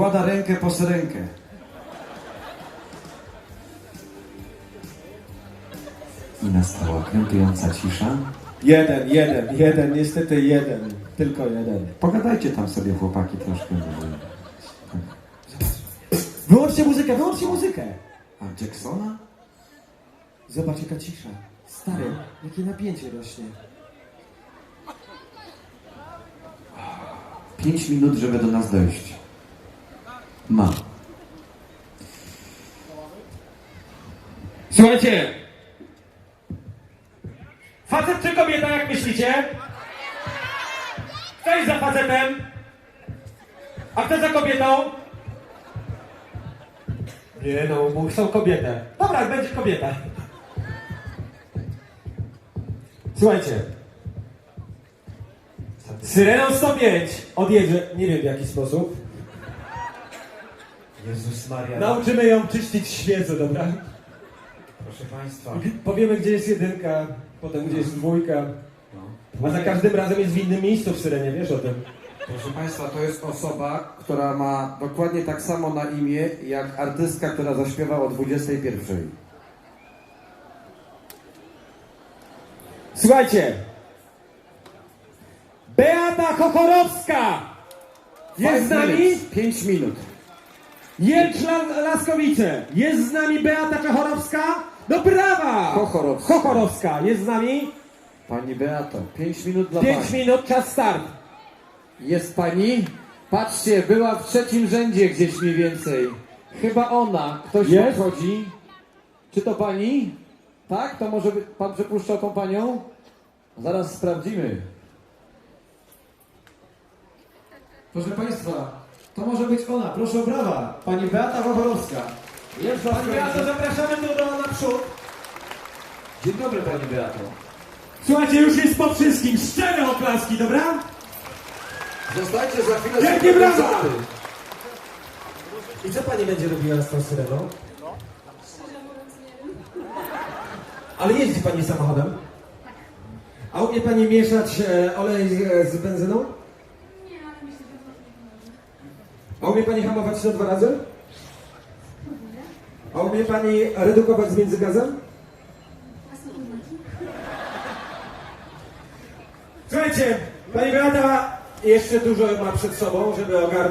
Wkłada rękę po syrenkę. I nastała krępująca cisza. Jeden, jeden, jeden, niestety jeden. Tylko jeden. Pogadajcie tam sobie chłopaki troszkę. Wyłączcie muzykę, wyłączcie muzykę! A Jacksona? Zobacz jaka cisza. Stary, jakie napięcie rośnie. Pięć minut, żeby do nas dojść. Ma. Słuchajcie! Facet czy kobieta, jak myślicie? Kto jest za facetem? A kto za kobietą? Nie no, bo chcą kobietę. Dobra, będzie kobieta. Słuchajcie. Syreną 105 odjedzie, nie wiem w jaki sposób. Jezus Maria. Nauczymy ją czyścić świecę, dobra? Proszę Państwa. Powiemy, gdzie jest jedynka, potem gdzie jest dwójka. No. A za każdym razem jest w innym miejscu w Syrenie, wiesz o tym? Proszę Państwa, to jest osoba, która ma dokładnie tak samo na imię, jak artystka, która zaśpiewa o 21. Słuchajcie! Beata Kokorowska! Jest z nami? 5 minut. Jelcz La- Laskowice! Jest z nami Beata Kochorowska? No brawa! Kochorowska. Kochorowska jest z nami? Pani Beato, 5 minut dla 5 Pani. minut, czas start. Jest Pani? Patrzcie, była w trzecim rzędzie gdzieś mniej więcej. Chyba ona. Ktoś Jest? podchodzi. Czy to Pani? Tak? To może by Pan przepuszczał tą Panią? Zaraz sprawdzimy. Proszę Państwa, to może być ona. Proszę o brawa. Pani Beata Kochorowska. Jest Pani Beato, zapraszamy tu do naprzód. Dzień dobry Pani Beato. Słuchajcie, już jest po wszystkim. Szczere oklaski, dobra? Zostańcie za chwilę Wielkie brawa! koncerty. I co pani będzie robiła z tą syreną? Ale jeździ pani samochodem? A umie pani mieszać e, olej z, z benzyną? Nie, ale myślę, że to nie pomoże. A umie pani hamować się dwa razy? A umie pani redukować zmiędzy gazem? A są oznaki? Słuchajcie, pani Beata jeszcze dużo ma przed sobą, żeby ogarnąć